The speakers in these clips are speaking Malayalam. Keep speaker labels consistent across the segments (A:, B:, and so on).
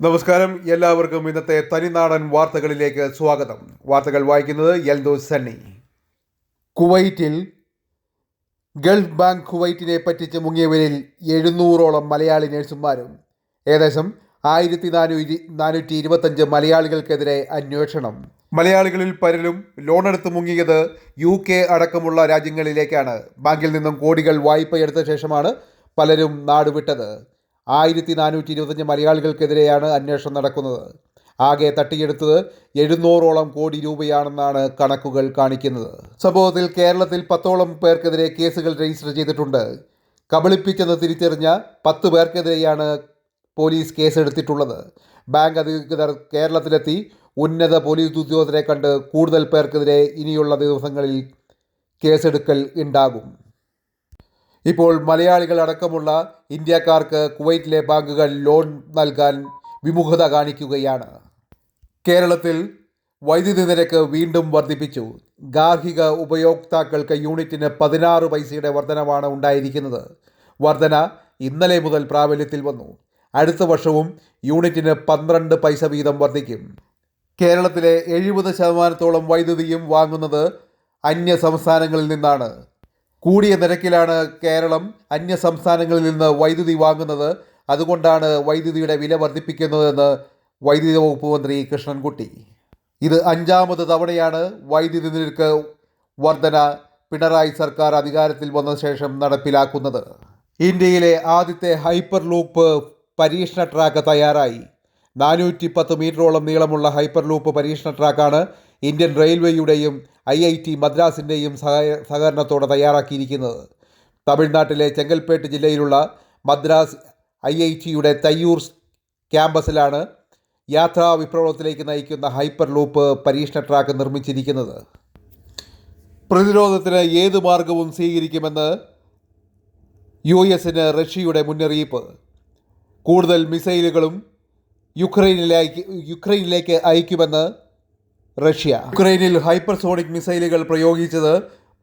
A: നമസ്കാരം. എല്ലാവർക്കും ഇന്നത്തെ തനിനാടൻ വാർത്തകളിലേക്ക് സ്വാഗതം. വാർത്തകൾ വായിക്കുന്നത് എൽദോ സണ്ണി. കുവൈറ്റിൽ ഗൾഫ് ബാങ്ക് കുവൈറ്റിനെ പറ്റിച്ച് മുങ്ങിയവരിൽ എഴുന്നൂറോളം മലയാളി നഴ്സുമാരും ഏകദേശം ആയിരത്തി നാനൂറ്റി നാനൂറ്റി ഇരുപത്തഞ്ച് മലയാളികൾക്കെതിരെ അന്വേഷണം. മലയാളികളിൽ പലരും ലോണെടുത്ത് മുങ്ങിയത് യു കെ അടക്കമുള്ള രാജ്യങ്ങളിലേക്കാണ്. ബാങ്കിൽ നിന്നും കോടികൾ വായ്പയെടുത്ത ശേഷമാണ് പലരും നാടുവിട്ടത്. ആയിരത്തി നാനൂറ്റി ഇരുപത്തഞ്ച് മലയാളികൾക്കെതിരെയാണ് അന്വേഷണം നടക്കുന്നത്. ആകെ തട്ടിയെടുത്തത് എഴുന്നൂറോളം കോടി രൂപയാണെന്നാണ് കണക്കുകൾ കാണിക്കുന്നത്. സംഭവത്തിൽ കേരളത്തിൽ പത്തോളം പേർക്കെതിരെ കേസുകൾ രജിസ്റ്റർ ചെയ്തിട്ടുണ്ട്. കബളിപ്പിച്ചെന്ന് തിരിച്ചറിഞ്ഞ പത്ത് പേർക്കെതിരെയാണ് പോലീസ് കേസെടുത്തിട്ടുള്ളത്. ബാങ്ക് അധികൃതർ കേരളത്തിലെത്തി ഉന്നത പോലീസ് ഉദ്യോഗസ്ഥരെ കണ്ട് കൂടുതൽ പേർക്കെതിരെ ഇനിയുള്ള ദിവസങ്ങളിൽ കേസെടുക്കൽ ഉണ്ടാകും. ഇപ്പോൾ മലയാളികൾ അടക്കമുള്ള ഇന്ത്യക്കാർക്ക് കുവൈറ്റിലെ ബാങ്കുകൾ ലോൺ നൽകാൻ വിമുഖത കാണിക്കുകയാണ്. കേരളത്തിൽ വൈദ്യുതി നിരക്ക് വീണ്ടും വർദ്ധിപ്പിച്ചു. ഗാർഹിക ഉപയോക്താക്കൾക്ക് യൂണിറ്റിന് പതിനാറ് പൈസയുടെ വർധനവാണ് ഉണ്ടായിരിക്കുന്നത്. വർധന ഇന്നലെ മുതൽ പ്രാബല്യത്തിൽ വന്നു. അടുത്ത വർഷവും യൂണിറ്റിന് പന്ത്രണ്ട് പൈസ വീതം വർദ്ധിക്കും. കേരളത്തിലെ എഴുപത് ശതമാനത്തോളം വൈദ്യുതിയും വാങ്ങുന്നത് അന്യ സംസ്ഥാനങ്ങളിൽ നിന്നാണ്. കൂടിയ നിരക്കിലാണ് കേരളം അന്യ സംസ്ഥാനങ്ങളിൽ നിന്ന് വൈദ്യുതി വാങ്ങുന്നത്. അതുകൊണ്ടാണ് വൈദ്യുതിയുടെ വില വർദ്ധിപ്പിക്കുന്നതെന്ന് വൈദ്യുതി വകുപ്പ് മന്ത്രി കൃഷ്ണൻകുട്ടി. ഇത് അഞ്ചാമത് തവണയാണ് വൈദ്യുതി നിരക്ക് വർധന പിണറായി സർക്കാർ അധികാരത്തിൽ വന്ന ശേഷം നടപ്പിലാക്കുന്നത്. ഇന്ത്യയിലെ ആദ്യത്തെ ഹൈപ്പർ ലൂപ്പ് പരീക്ഷണ ട്രാക്ക് തയ്യാറായി. നാനൂറ്റി പത്ത് മീറ്ററോളം നീളമുള്ള ഹൈപ്പർ ലൂപ്പ് പരീക്ഷണ ട്രാക്കാണ് ഇന്ത്യൻ റെയിൽവേയുടെയും ഐ ഐ ടി മദ്രാസിന്റെയും സഹ സഹകരണത്തോടെ തയ്യാറാക്കിയിരിക്കുന്നത്. തമിഴ്നാട്ടിലെ ചെങ്കൽപ്പേട്ട് ജില്ലയിലുള്ള മദ്രാസ് ഐ ഐ ടിയുടെ തയ്യൂർ ക്യാമ്പസിലാണ് യാത്രാ വിപ്ലവത്തിലേക്ക് നയിക്കുന്ന ഹൈപ്പർ ലൂപ്പ് പരീക്ഷണ ട്രാക്ക് നിർമ്മിച്ചിരിക്കുന്നത്. പ്രതിരോധത്തിന് ഏത് മാർഗവും സ്വീകരിക്കുമെന്ന് യു എസിന് റഷ്യയുടെ മുന്നറിയിപ്പ്. കൂടുതൽ മിസൈലുകളും യുക്രൈനിലേക്ക് യുക്രൈനിലേക്ക് അയക്കുമെന്ന് റഷ്യ. യുക്രൈനിൽ ഹൈപ്പർസോണിക് മിസൈലുകൾ പ്രയോഗിച്ചത്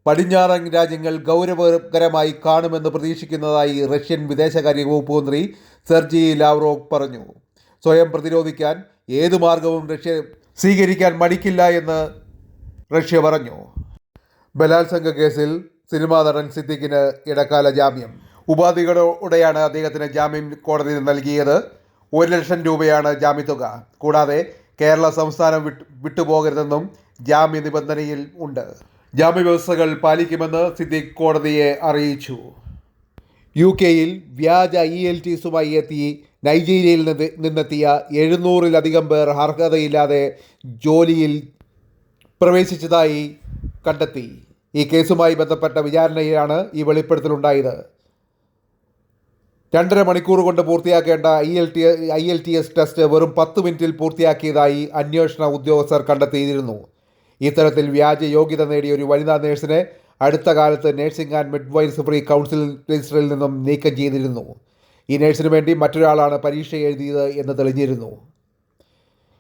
A: പടിഞ്ഞാറൻ രാജ്യങ്ങൾ ഗൗരവകരമായി കാണുമെന്ന് പ്രതീക്ഷിക്കുന്നതായി റഷ്യൻ വിദേശകാര്യ വകുപ്പ് മന്ത്രി സെർജി ലാവ്റോ പറഞ്ഞു. സ്വയം പ്രതിരോധിക്കാൻ ഏതു മാർഗവും റഷ്യ സ്വീകരിക്കാൻ മടിക്കില്ല എന്ന് റഷ്യ പറഞ്ഞു. ബലാത്സംഗ കേസിൽ സിനിമാ നടൻ സിദ്ദിഖിന് ഇടക്കാല ജാമ്യം. ഉപാധികളോടെയാണ് അദ്ദേഹത്തിന് ജാമ്യം കോടതി നൽകിയത്. ഒരു ലക്ഷം രൂപയാണ് ജാമ്യത്തുക. കൂടാതെ കേരള സംസ്ഥാനം വിട്ട് വിട്ടുപോകരുതെന്നും ജാമ്യ നിബന്ധനയിൽ ഉണ്ട്. ജാമ്യ വ്യവസ്ഥകൾ പാലിക്കുമെന്ന് സിദ്ദിഖ് കോടതിയെ അറിയിച്ചു. യു കെയിൽ വ്യാജ ഇ എൽ ടിസുമായി എത്തി നൈജീരിയയിൽ നിന്ന് നിന്നെത്തിയ എഴുന്നൂറിലധികം പേർ അർഹതയില്ലാതെ ജോലിയിൽ പ്രവേശിച്ചതായി കണ്ടെത്തി. ഈ കേസുമായി ബന്ധപ്പെട്ട വിചാരണയിലാണ് ഈ വെളിപ്പെടുത്തലുണ്ടായത്. രണ്ടര മണിക്കൂർ കൊണ്ട് പൂർത്തിയാക്കേണ്ട I L T I L T S test വെറും പത്ത് മിനിറ്റിൽ പൂർത്തിയാക്കിയതായി അന്വേഷണ ഉദ്യോഗസ്ഥർ കണ്ടെത്തിയിരുന്നു. ഇത്തരത്തിൽ വ്യാജ യോഗ്യത നേടിയ ഒരു വനിതാ നേഴ്സിനെ അടുത്ത കാലത്ത് നഴ്സിംഗ് ആൻഡ് മിഡ്വൈസറി കൗൺസിൽ രജിസ്റ്ററിൽ നിന്നും നീക്കം ചെയ്തിരുന്നു. ഈ നേഴ്സിന് വേണ്ടി മറ്റൊരാളാണ് പരീക്ഷ എഴുതിയത് എന്ന് തെളിഞ്ഞിരുന്നു.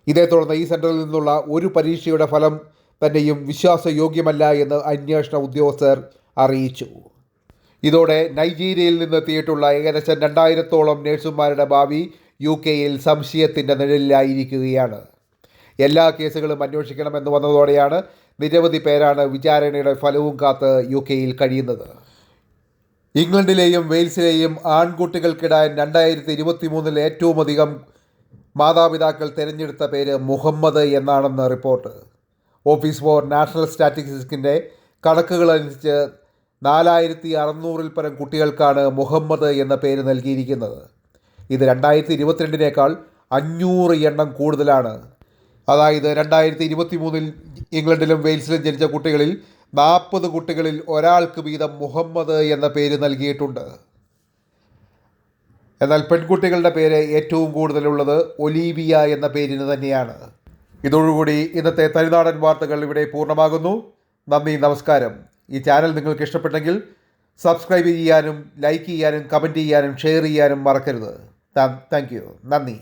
A: ഇതേ തുടർന്ന് ഈ സെന്ററിൽ നിന്നുള്ള ഒരു പരീക്ഷയുടെ ഫലം തന്നെയും വിശ്വാസയോഗ്യമല്ല എന്ന് അന്വേഷണ ഉദ്യോഗസ്ഥർ അറിയിച്ചു. ഇതോടെ നൈജീരിയയിൽ നിന്നെത്തിയിട്ടുള്ള ഏകദേശം രണ്ടായിരത്തോളം നഴ്സുമാരുടെ ഭാവി യു കെയിൽ സംശയത്തിന്റെ നിഴലിലായിരിക്കുകയാണ്. എല്ലാ കേസുകളും അന്വേഷിക്കണമെന്ന് വന്നതോടെയാണ് നിരവധി പേരാണ് വിചാരണയുടെ ഫലവും കാത്ത് യു കെയിൽ കഴിയുന്നത്. ഇംഗ്ലണ്ടിലെയും വെയിൽസിലെയും ആൺകുട്ടികൾക്കിടാൻ രണ്ടായിരത്തി ഇരുപത്തി മൂന്നിൽ ഏറ്റവും അധികം മാതാപിതാക്കൾ തിരഞ്ഞെടുത്ത പേര് മുഹമ്മദ് എന്നാണെന്ന് റിപ്പോർട്ട്. ഓഫീസ് ഫോർ നാഷണൽ സ്റ്റാറ്റിസ്റ്റിക്സിന്റെ കണക്കുകളനുസരിച്ച് നാലായിരത്തി അറുന്നൂറിൽ പരം കുട്ടികൾക്കാണ് മുഹമ്മദ് എന്ന പേര് നൽകിയിരിക്കുന്നത്. ഇത് രണ്ടായിരത്തി ഇരുപത്തിരണ്ടിനേക്കാൾ അഞ്ഞൂറ് എണ്ണം കൂടുതലാണ്. അതായത് രണ്ടായിരത്തി ഇരുപത്തി മൂന്നിൽ ഇംഗ്ലണ്ടിലും വെയിൽസിലും ജനിച്ച കുട്ടികളിൽ നാൽപ്പത് കുട്ടികളിൽ ഒരാൾക്ക് വീതം മുഹമ്മദ് എന്ന പേര് നൽകിയിട്ടുണ്ട്. എന്നാൽ പെൺകുട്ടികളുടെ പേര് ഏറ്റവും കൂടുതലുള്ളത് ഒലീവിയ എന്ന പേരിന് തന്നെയാണ്. ഇതോടുകൂടി ഇന്നത്തെ തനിനാടൻ വാർത്തകൾ ഇവിടെ പൂർണമാകുന്നു. നന്ദി നമസ്കാരം. ഈ ചാനൽ നിങ്ങൾക്ക് ഇഷ്ടപ്പെട്ടെങ്കിൽ സബ്സ്ക്രൈബ് ചെയ്യാനും ലൈക്ക് ചെയ്യാനും കമന്റ് ചെയ്യാനും ഷെയർ ചെയ്യാനും മറക്കരുത്. Thank you. നന്ദി.